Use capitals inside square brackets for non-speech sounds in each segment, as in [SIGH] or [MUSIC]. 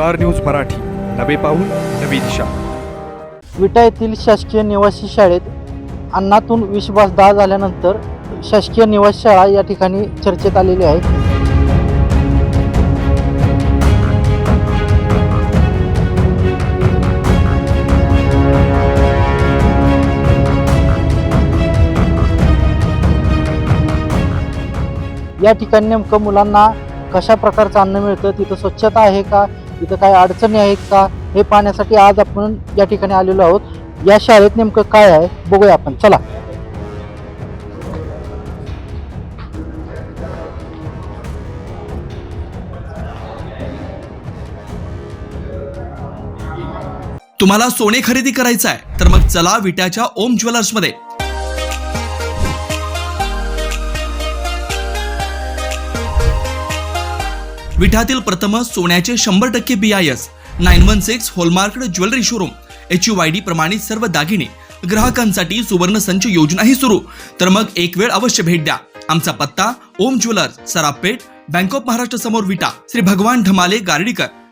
Star News Marathi. नवे पाऊल नवी दिशा. विटा येथील शासकीय निवासी शाळेत अन्नातून विषबास दहा झाल्यानंतर शासकीय निवासी शाळा या ठिकाणी चर्चेत आलेली आहे. या ठिकाणी नेमकं मुलांना कशा प्रकारचं अन्न मिळतं तिथं स्वच्छता आहे का? तिथं काय अडचणी आहेत का? हे पाहण्यासाठी आज आपण या ठिकाणी आलेलो आहोत. या शाळेत नेमकं काय आहे? बघूया आपण. चला. तुम्हाला सोने खरेदी करायचं आहे तर मग चला विट्याच्या ओम ज्वेलर्स विठातील प्रथम सोन्याचे शंभर टक्के B I S nine one six hallmark jewellery showroom H U Y D प्रमाणित सर्व दागिने ग्राहकांसाठी सुवर्ण संच योजनाही सुरू. तर मग एक वेळ अवश्य भेट द्या. आमचा पत्ता Om jewellers Sarapeth bank of Maharashtra समोर विटा. श्री भगवान ढमाले गार्डीकर.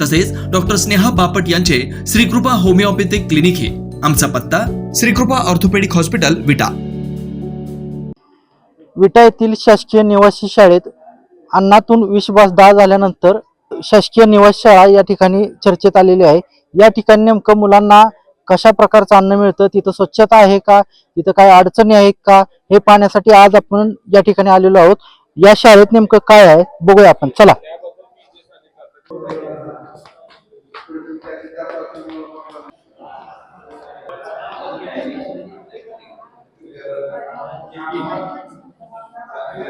तसेच डॉक्टर स्नेहा बापट यांचे श्रीकृपा होमिओपॅथिक क्लिनिक हे. आमचा पत्ता श्रीकृपा ऑर्थोपेडिक हॉस्पिटल विटा. विटा येथील शासकीय निवासी शाळेत अन्नातून विषबास दहा झाल्यानंतर शासकीय निवासी शाळा या ठिकाणी चर्चेत आलेली आहे. या ठिकाणी नेमकं मुलांना कशा प्रकारचं अन्न मिळतं तिथं स्वच्छता आहे का तिथं काय अडचणी आहेत का हे पाहण्यासाठी आज आपण या ठिकाणी आलेलो आहोत. या शाळेत नेमकं काय आहे बघूया आपण. चला.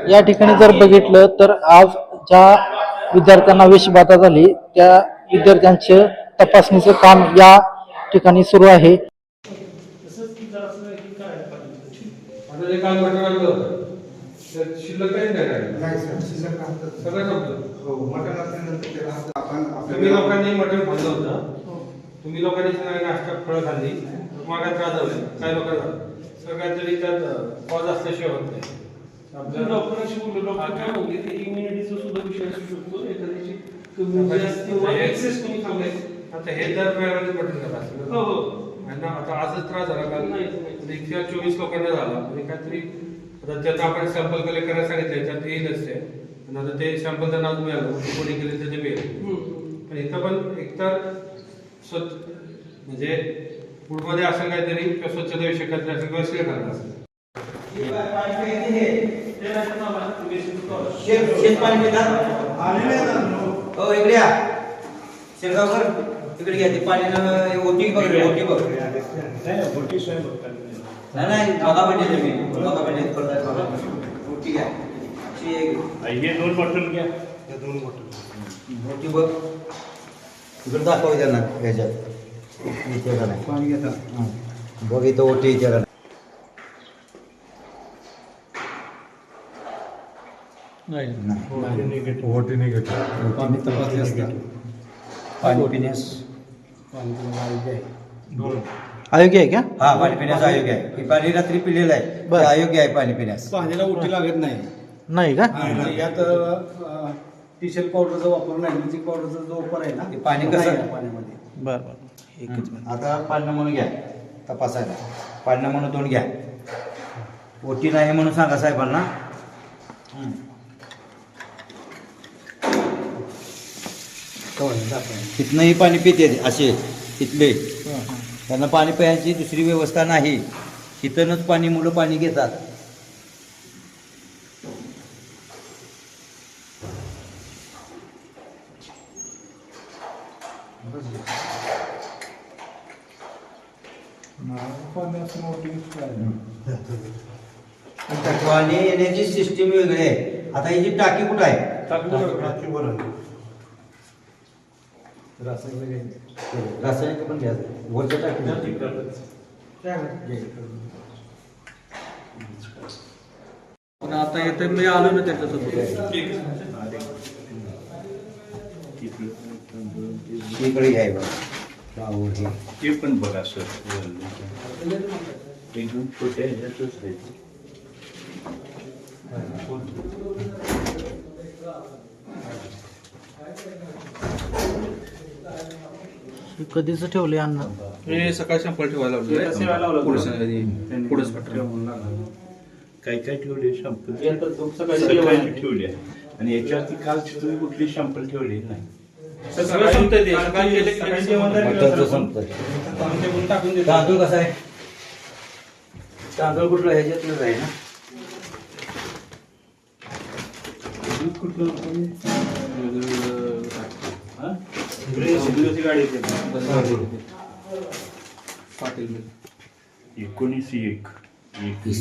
या ठिकाणी जर बघितलं तर आज ज्या विद्यार्थ्यांना विषबाधा झाली त्या विद्यार्थ्यांचे तपासणीचं काम या ठिकाणी सुरू आहे. संपलं. तुम्ही लोकांनी मटण खाल्लं होतं. तुम्ही लोकांनी सगळ्या नाश्ता फळं खाल्ली. त्रास झाले? काही लोकांना? तरी त्यात पॉज असल्याशिवाय होत नाही. डॉक्टरांशी बोललो डॉक्टर काय म्हणले ते इम्युनिटीचा सुद्धा विषय असू शकतो एखाद्याची कमी जास्त किंवा एक्सेस तुम्ही खाल्लाय आता हे दर वेळेला खात असतं हो हो. आणि ना आता आजच त्रास झाला काल नाही, इतक्या चोवीस लोकांना झाला. म्हणजे काहीतरी आता त्याचं आपण सॅम्पल कलेक्ट करायला सांगितलं त्यात येईलच ते. आणि आता ते सॅम्पलचं नाव मिळालं कोणी केले त्याचे मिळेल. पण इथं पण एकतर स्वच्छ म्हणजे फूडमध्ये असं काहीतरी किंवा स्वच्छतेविषयी काहीतरी असं किंवा करणार असेल. ते नाही तर मला तुम्ही शिकवतो. शेत शेत पाणी पितात हो इकडे या. शेगावकर इकडे घ्या ते पाणी ओटी बघ ओटी बघ नाही. नाही बघा म्हणजे तुम्ही. बघा म्हणजे बघा. ओटी घ्या. हे दोन बॉटल घ्या. ओटी बघ. इकडे दाखव त्यांना ह्याच्यात. पाणी बघ इथं ओटी नाही पाणी तपासले असतात पाणी पिण्यास अयोग्य आहे का? हा पाणी पिण्यास अयोग्य आहे. हे पाणी रात्री पिलेलं आहे. अयोग्य आहे पाणी पिण्यास. पाण्याला उलटी लागत नाही. नाही का? यात टीशर्ट पावडरचा वापर नाही मॅजिक पावडरचा जो वापर आहे ना ते पाणी कसं- पाण्यामध्ये. बरं बरं. एकच आता पाणी म्हणून घ्या. तपासायला. पाणी म्हणून दोन घ्या. ओटी नाही म्हणून सांगा साहेबांना. हं. तिथनंही पाणी पिते असे तिथले. त्यांना पाणी प्यायची दुसरी व्यवस्था नाही. तिथूनच पाणी मुलं पाणी घेतात पाणी येण्याची सिस्टीम वेगळी आहे आता ही जी टाकी कुठं आहे? रासायनिक रासायनिक पण घ्यायचं वरचं टाकून पण आता येते मी आलो ना त्याच्यासोबत. इकडे घ्याय बघा. फ्लावर हे. ते पण बघा सर. एकदम छोट्या ह्याच्यातच आहे. कधीच ठेवले अन्न हे सकाळी संपल ठेवायला काय काय ठेवले शंपल. सकाळी ठेवले. आणि याच्यावरती काल तुम्ही कुठली शंपल ठेवली नाही. सगळं संपतंय ते. सकाळी जेवण. तांदूळ कसा आहे? तांदूळ कुठला ह्याच्यातलंच आहे ना? दूध कुठलं? हा? एकोणीस एक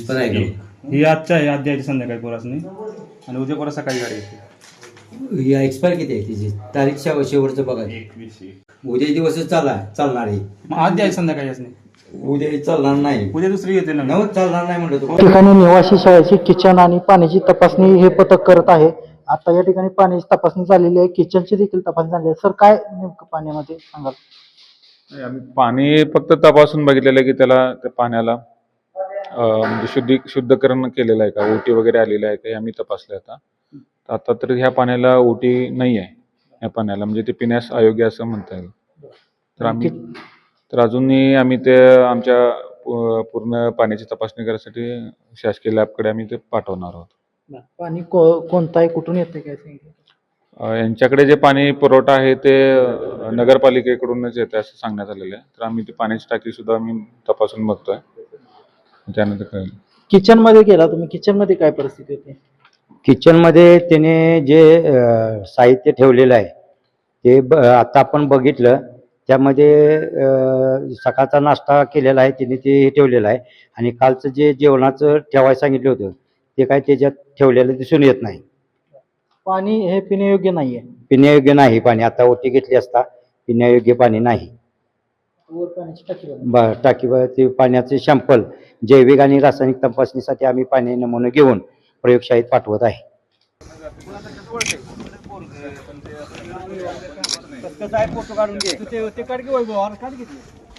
आहे. ही आजच्या आहे आद्याची संध्याकाळी पोरासनी. आणि उद्या पोरा सकाळी गाडी येते या एक्सपायर किती आहे तिची? तारीख शेव शेवटचं बघा. एकवीस एक उद्या दिवसच चालला चालणार आहे. मग आज द्यायची संध्याकाळी असणे उद्या चालणार नाही. उद्या दुसरी येते ना नव चालणार नाही म्हणलं तू. ठिकाणी निवासी शाळेची किचन आणि पाण्याची तपासणी हे पथक करत आहे. आता या ठिकाणी पाण्याची तपासणी झालेली आहे. किचनची देखील तपासणी झाली आहे. सर काय नेमकं पाण्यामध्ये सांगाल? नाही, आम्ही पाणी फक्त तपासून बघितलेलं आहे की त्याला त्या पाण्याला अं, म्हणजे शुद्धी शुद्धकरण केलेलं आहे का? ओटी वगैरे आलेलं आहे का? हे आम्ही तपासलं आता. तर आता तर ह्या पाण्याला ओटी नाही आहे. या पाण्याला म्हणजे ते पिण्यास अयोग्य असं म्हणता येईल. तर आम्ही तर अजूनही आम्ही ते आमच्या पू- पूर्ण पाण्याची तपासणी करायसाठी शासकीय लॅबकडे आम्ही ते पाठवणार आहोत. पाणी को कोणतं आहे कुठून येतं काय सांगितलं? अ, यांच्याकडे जे पाणी पुरवठा आहे ते अ, नगरपालिकेकडूनच येते असं सांगण्यात आलेलं आहे. तर आम्ही ती पाण्याची टाकी सुद्धा आम्ही तपासून बघतोय. त्यानंतर कळेल किचनमध्ये गेला तुम्ही. किचनमध्ये काय परिस्थिती होती? किचनमध्ये त्याने जे अ, साहित्य ठेवलेलं आहे ते ब आता आपण बघितलं. त्यामध्ये अ, सकाळचा नाश्ता केलेला आहे त्याने ते ठेवलेलं आहे. आणि कालचं जे जेवणाचं ठेवायला सांगितलं होतं ते काय त्याच्यात ठेवलेलं दिसून येत नाही. पाणी हे पिण्यायोग्य नाहीये. पिण्यायोग्य नाही पाणी. आता ओटी घेतली असता पिण्यायोग्य पाणी नाही. वर पाण्याची टाकी बघा. ब टाकी ते पाण्याचे शॅम्पल जैविक आणि रासायनिक तपासणीसाठी आम्ही पाणी नमुने घेऊन प्रयोगशाळेत पाठवत आहे.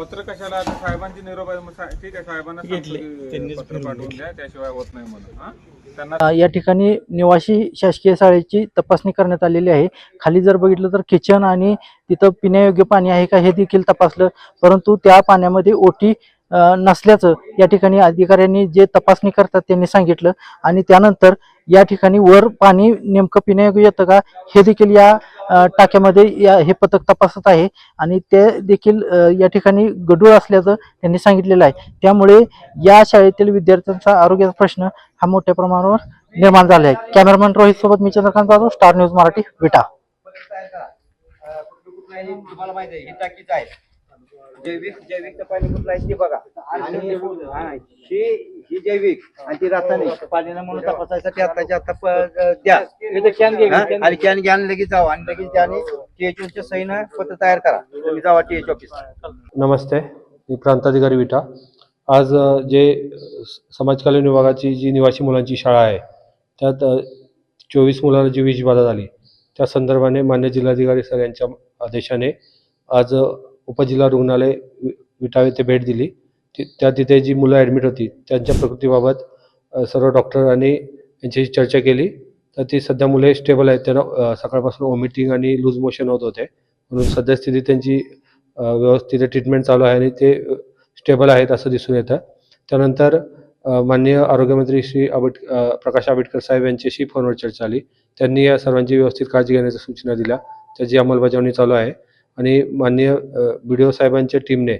पत्र कशाला? आता साहेबांची निरोप आहे मग सा- ठीक आहे साहेबांना सांगतो की पत्र पाठवून द्या त्याशिवाय होत नाही म्हणून. हा? त्यांना अ, या ठिकाणी निवासी शासकीय शाळेची तपासणी करण्यात आलेली आहे. खाली जर बघितलं तर किचन आणि तिथं पिण्यायोग्य पाणी आहे का हे देखील तपासलं. परंतु त्या पाण्यामध्ये ओटी अ, नसल्याचं या ठिकाणी अधिकाऱ्यांनी जे तपासणी करतात त्यांनी सांगितलं. आणि त्यानंतर या ठिकाणी वर पाणी नेमकं पिण्यायोग्य येतं का? हे देखील या टाक्यामध्ये या हे पथक तपासत आहे. आणि ते देखील या ठिकाणी गडूळ असल्याचं त्यांनी सांगितलेलं आहे. त्यामुळे या शाळेतील विद्यार्थ्यांचा आरोग्याचा प्रश्न हा मोठ्या प्रमाणावर निर्माण झाला आहे. कॅमेरामॅन रोहित सोबत मी चंद्रकांत जाधव स्टार न्यूज मराठी विटा. जैविक जैविक पाणी कुठलं आहे ते बघा. आणि हा, ही ही जैविक आणि ती रासायनिक. पाण्यानं म्हणून तपासायसाठी आताच्या आता प- द्या. हा? आणि कॅन घ्या आणि लगेच जावा आणि लगेच द्या आणि टीएच च्या सहीनं पत्र तयार करा. तुम्ही जावा टीएच ऑफिस. नमस्ते मी प्रांताधिकारी विटा आज अ, जे स- समाज कल्याण विभागाची जी निवासी मुलांची शाळा आहे त्यात चोवीस मुलांना जी विषबाधा झाली. त्या संदर्भाने मान्य जिल्हाधिकारी सर यांच्या आदेशाने आज अ, उपजिल्हा रुग्णालय वि- विटा येथे भेट दिली. त्या तिथे जी मुलं ॲडमिट होती त्यांच्या प्रकृतीबाबत सर्व सर्व डॉक्टरांनी यांच्याशी चर्चा केली. तर ती सध्या मुले स्टेबल आहेत. त्यांना सकाळपासून वॉमिटिंग आणि लूज मोशन होत होते. म्हणून सद्यस्थिती त्यांची व्यवस्थित ट्रीटमेंट चालू आहे आणि ते स्टेबल आहेत असं दिसून येतं. त्यानंतर माननीय आरोग्यमंत्री श्री आंबेड प्रकाश आंबेडकर साहेब यांच्याशी फोनवर चर्चा झाली. त्यांनी या सर्वांची व्यवस्थित काळजी घेण्याच्या सूचना दिल्या. त्याची अंमलबजावणी चालू आहे. आणि माननीय बी डी ओ साहेबांच्या टीमने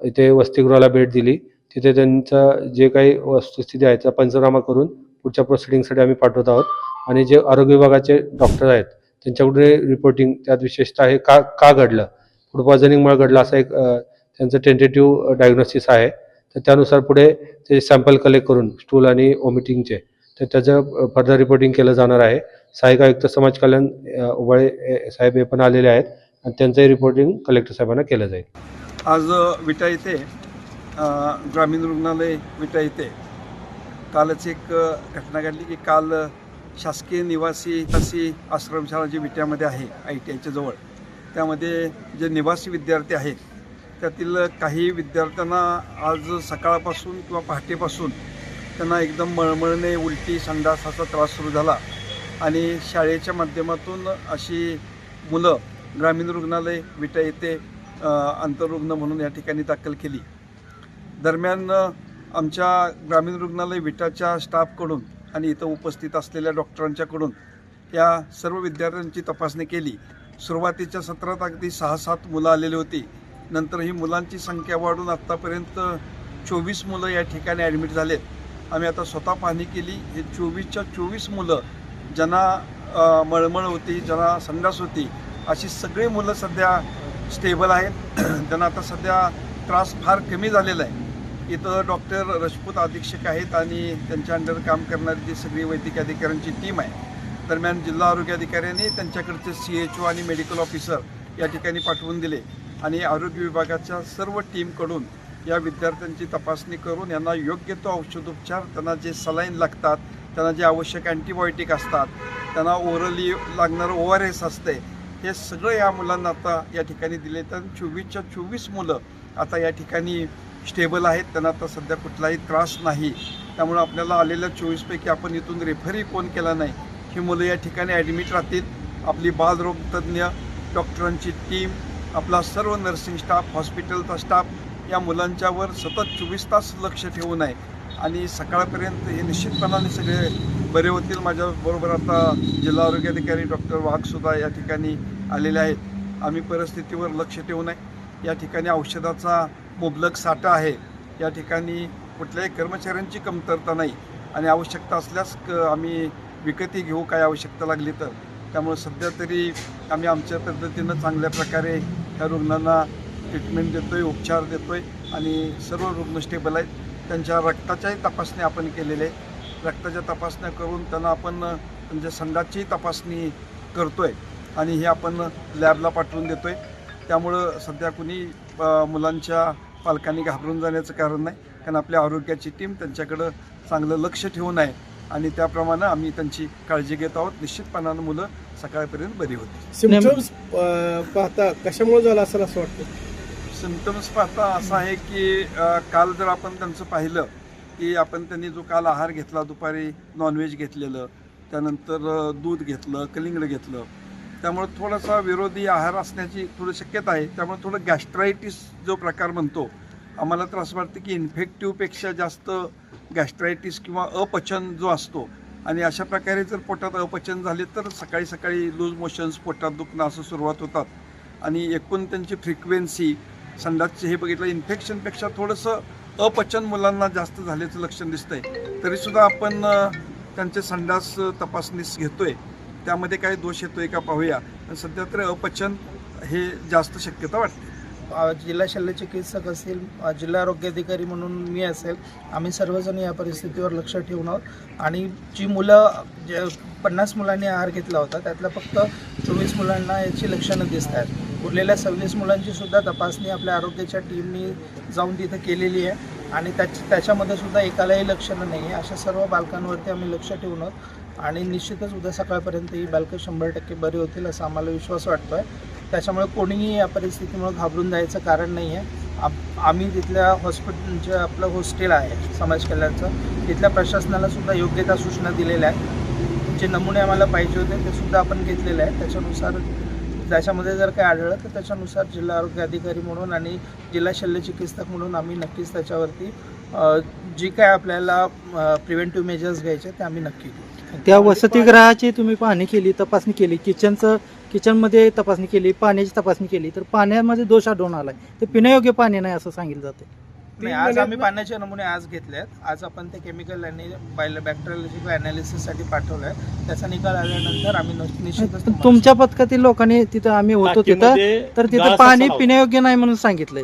इथे वसतिगृहाला भेट दिली. तिथे त्यांचा जे काही वस्तुस्थिती आहे त्याचा पंचनामा करून पुढच्या प्रोसिडिंगसाठी आम्ही पाठवत आहोत. आणि जे आरोग्य विभागाचे डॉक्टर आहेत त्यांच्याकडे रिपोर्टिंग त्यात विशेषतः हे का का घडलं? फूड पॉयझनिंगमुळे घडलं असा एक त्यांचं टेंटेटिव्ह डायग्नोसिस आहे. तर त्यानुसार पुढे ते सॅम्पल कलेक्ट करून स्टूल आणि ओमिटिंगचे तर त्याचं फर्दर रिपोर्टिंग केलं जाणार आहे. सहाय्यक आयुक्त समाज कल्याण अ, उबाळे साहेब हे पण आलेले आहेत. आणि त्यांचंही रिपोर्टिंग कलेक्टर साहेबांना केलं जाईल. आज विटा येथे ग्रामीण रुग्णालय विटा येथे कालच एक घटना घडली की काल शासकीय निवासी तशी आश्रमशाळा जी विट्यामध्ये आहे आय टी आयच्या जवळ त्यामध्ये जे निवासी विद्यार्थी आहेत त्यातील काही विद्यार्थ्यांना आज सकाळपासून किंवा पहाटेपासून त्यांना एकदम मळमळणे उलटी संडास असा त्रास सुरू झाला. आणि शाळेच्या माध्यमातून अशी मुलं ग्रामीण रुग्णालय विटा येथे आंतररुग्ण म्हणून या ठिकाणी दाखल केली. दरम्यान आमच्या ग्रामीण रुग्णालय विटाच्या स्टाफकडून आणि इथं उपस्थित असलेल्या डॉक्टरांच्याकडून या सर्व विद्यार्थ्यांची तपासणी केली. सुरुवातीच्या सत्रात अगदी सहा सात मुलं आलेली होती. नंतर ही मुलांची संख्या वाढून आत्तापर्यंत चोवीस मुलं या ठिकाणी ॲडमिट झालेत. आम्ही आता स्वतः पाहणी केली. हे चोवीसच्या चोवीस मुलं ज्यांना मळमळ होती ज्यांना संडास होती अशी सगळी मुलं सध्या स्टेबल आहेत. [CLEARS THROAT] त्यांना आता सध्या त्रास फार कमी झालेला आहे. इथं डॉक्टर रजपूत अधीक्षक आहेत आणि त्यांच्या अंडर काम करणारी जी सगळी वैद्यकीय अधिकाऱ्यांची टीम आहे. दरम्यान जिल्हा आरोग्य अधिकाऱ्यांनी त्यांच्याकडचे सी एच ओ आणि मेडिकल ऑफिसर या ठिकाणी पाठवून दिले. आणि आरोग्य विभागाच्या सर्व टीमकडून या विद्यार्थ्यांची तपासणी करून यांना योग्य तो औषधोपचार त्यांना जे सलाईन लागतात त्यांना जे आवश्यक अँटीबायोटिक असतात त्यांना ओरली लागणारं ओ आर एस असते हे सगळं या मुलांना आता या ठिकाणी दिले तर चोवीसच्या चोवीस मुलं आता या ठिकाणी स्टेबल आहेत. त्यांना आता सध्या कुठलाही त्रास नाही. त्यामुळं आपल्याला आलेल्या चोवीसपैकी आपण इथून रेफरही कोण केला नाही? ही मुलं या ठिकाणी ॲडमिट राहतील. आपली बालरोगतज्ञ डॉक्टरांची टीम आपला सर्व नर्सिंग स्टाफ हॉस्पिटलचा स्टाफ या मुलांच्यावर सतत चोवीस तास लक्ष ठेवून आहे आणि सकाळपर्यंत हे निश्चितपणाने सगळे बरे होतील. माझ्याबरोबर आता जिल्हा आरोग्य अधिकारी डॉक्टर वाघसुद्धा या ठिकाणी आलेले आहेत. आम्ही परिस्थितीवर लक्ष ठेवून आहे या ठिकाणी औषधाचा मुबलक साठा आहे. या ठिकाणी कुठल्याही कर्मचाऱ्यांची कमतरता नाही. आणि आवश्यकता असल्यास क आम्ही विकती घेऊ काय आवश्यकता लागली तर. त्यामुळे सध्या तरी आम्ही आमच्या पद्धतीनं चांगल्या प्रकारे ह्या रुग्णांना ट्रीटमेंट देतो आहे उपचार देतो आहे आणि सर्व रुग्ण स्टेबल आहेत. त्यांच्या रक्ताच्याही तपासण्या आपण केलेल्या आहेत. रक्ताच्या तपासण्या करून त्यांना आपण त्यांच्या संघाचीही तपासणी करतो आहे आणि हे आपण लॅबला पाठवून देतो आहे त्यामुळं सध्या कुणी मुलांच्या पालकांनी घाबरून जाण्याचं कारण नाही. कारण आपल्या आरोग्याची टीम त्यांच्याकडं चांगलं लक्ष ठेवून आहे. आणि त्याप्रमाणे आम्ही त्यांची काळजी घेत आहोत. निश्चितपणानं मुलं सकाळपर्यंत बरी होतील. सिम्पटम्स पाहता कशामुळे झालं असं असं वाटतं? सिमटम्स पाहता असं आहे की काल जर आपण त्यांचं पाहिलं की आपण त्यांनी जो काल आहार घेतला दुपारी नॉनव्हेज घेतलेलं त्यानंतर दूध घेतलं कलिंगड घेतलं त्यामुळे थोडासा विरोधी आहार असण्याची थोडी शक्यता आहे. त्यामुळे थोडं गॅस्ट्रायटिस जो प्रकार म्हणतो आम्हाला तर असं वाटतं की इन्फेक्टिव्हपेक्षा जास्त गॅस्ट्रायटिस किंवा अपचन जो असतो आणि अशा प्रकारे जर पोटात अपचन झाले तर सकाळी सकाळी लूज मोशन्स पोटात दुखणं असं सुरुवात होतात. आणि एकूण त्यांची फ्रिक्वेन्सी संडासचे हे बघितलं इन्फेक्शनपेक्षा थोडंसं अपचन मुलांना जास्त झाल्याचं लक्षण दिसतंय. तरीसुद्धा आपण त्यांचे संडास तपासणीस घेतोय. त्यामध्ये काही दोष येतोय का पाहूया. सध्या तर अपचन हे जास्त शक्यता वाटते. जिल्हा शल्य चिकित्सक असतील जिल्हा आरोग्य अधिकारी म्हणून मी असेल आम्ही सर्वजण या परिस्थितीवर लक्ष ठेवून आहोत. आणि जी मुलं जे पन्नास मुलांनी आहार घेतला होता त्यातल्या फक्त चोवीस मुलांना याची लक्षणं दिसत आहेत. उरलेल्या सव्वीस मुलांची सुद्धा तपासणी आपल्या आरोग्याच्या टीमनी जाऊन तिथं केलेली आहे. आणि त्याच त्याच्यामध्ये सुद्धा एकालाही लक्षणं नाही आहे अशा सर्व बालकांवरती आम्ही लक्ष ठेवून आहोत. आणि निश्चितच उद्या सकाळपर्यंत ही बालकं शंभर टक्के बरी होतील असा आम्हाला विश्वास वाटतो आहे त्याच्यामुळे कोणीही या परिस्थितीमुळे घाबरून जायचं कारण नाही आहे आम्ही तिथल्या हॉस्पिटल जे आपलं हॉस्टेल आहे समाज कल्याणचं तिथल्या प्रशासनाला सुद्धा योग्य त्या सूचना दिलेल्या आहेत. जे नमुने आम्हाला पाहिजे होते ते सुद्धा आपण घेतलेले आहेत. त्याच्यानुसार त्याच्यामध्ये जर काही आढळलं तर त्याच्यानुसार जिल्हा आरोग्य अधिकारी म्हणून आणि जिल्हा शल्य चिकित्सक म्हणून आम्ही नक्कीच त्याच्यावरती जी काय आपल्याला प्रिव्हेंटिव्ह मेजर्स घ्यायचे ते आम्ही नक्की घेऊ त्या वसतिगृहाची तुम्ही पाहणी केली तपासणी केली किचनचं किचनमध्ये तपासणी केली पाण्याची तपासणी केली तर पाण्यामध्ये दोष आढळून आलाय. ते पिण्यायोग्य पाणी नाही असं सांगितलं जाते नाही आज आम्ही पाण्याचे नमुने आज घेतले आहेत आज आपण ते केमिकल आणि बॅक्टेरियोलॉजिकल अनालिसिससाठी पाठवलं आहे त्याचा निकाल आल्यानंतर आम्ही न- निश्चितच तुम्हाला तुमच्या पथकातील लोकांनी तिथं आम्ही होतो तिथं तर तिथं पाणी पिण्यायोग्य नाही म्हणून सांगितलंय.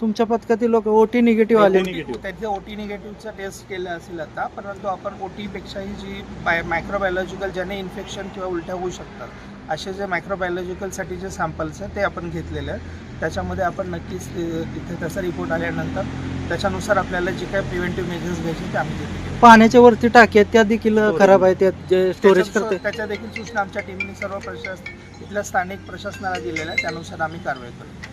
तुमच्या पथकातील लोक ओटी निगेटिव्ह आले त्याचे ओटी निगेटिव्हचा टेस्ट केलं असेल आता परंतु आपण ओटी पेक्षाही जी बाय मायक्रोबायोलॉजिकल ज्याने इन्फेक्शन किंवा उलट्या होऊ शकतात असे जे मायक्रोबायोलॉजिकलसाठी जे सॅम्पल्स आहेत ते आपण घेतलेले आहेत. त्याच्यामध्ये आपण नक्कीच तिथे त्याचा रिपोर्ट आल्यानंतर त्याच्यानुसार आपल्याला जे काही प्रिव्हेंटिव्ह मेजर्स घ्यायचे ते आम्ही घेतले पाण्याच्या वरती टाकी आहेत त्या देखील खराब आहेत त्यात जे स्टोरेज त्याच्या- करते. त्याच्या देखील सूचना आमच्या टीमने सर्व प्रशास इथल्या स्थानिक प्रशासनाला दिलेल्या आहेत त्यानुसार आम्ही कारवाई करू